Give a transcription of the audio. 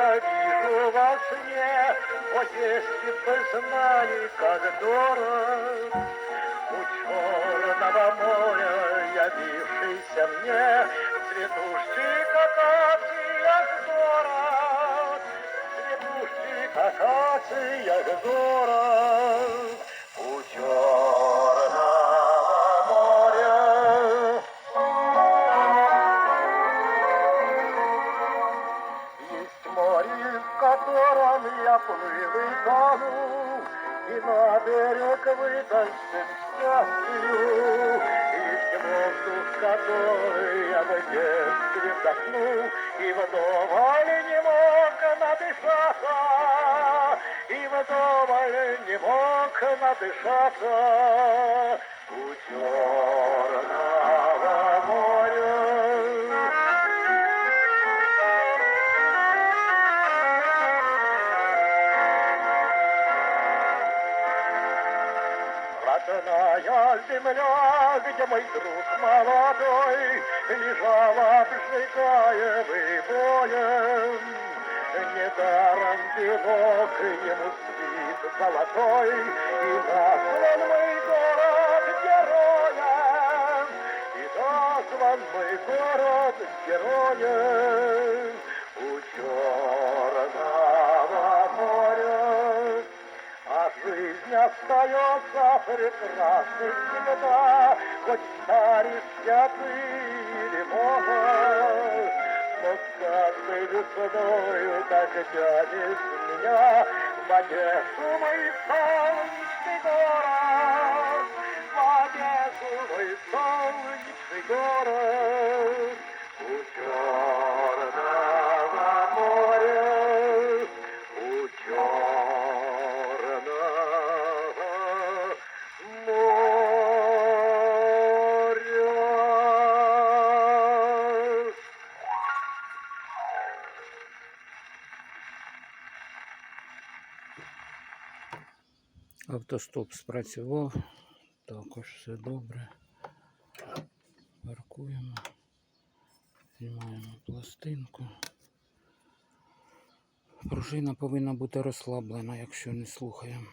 я вижу во сне. О, если бы знали, как дорог у черного моря, явившийся мне, цветущий акация город, цветущий акация город. Котором я плыл и тону, И на берег вытащен счастью. Есть воздух, который я в детстве вдохнул, И вдоволь не мог надышаться, И вдоволь не мог надышаться у Родная земля, где мой друг молодой Лежал, обжигаемый боем. Недаром венок ему свит золотой, И назван мой город героем, И назван мой город героем у остается прекрасной всегда, Хоть старишься ты или молод. Но с каждой весною так тянет меня В Одессу мой солнечный город, Автостоп спрацював. Також все добре. Паркуємо. Знімаємо пластинку. Пружина повинна бути розслаблена, якщо не слухаємо.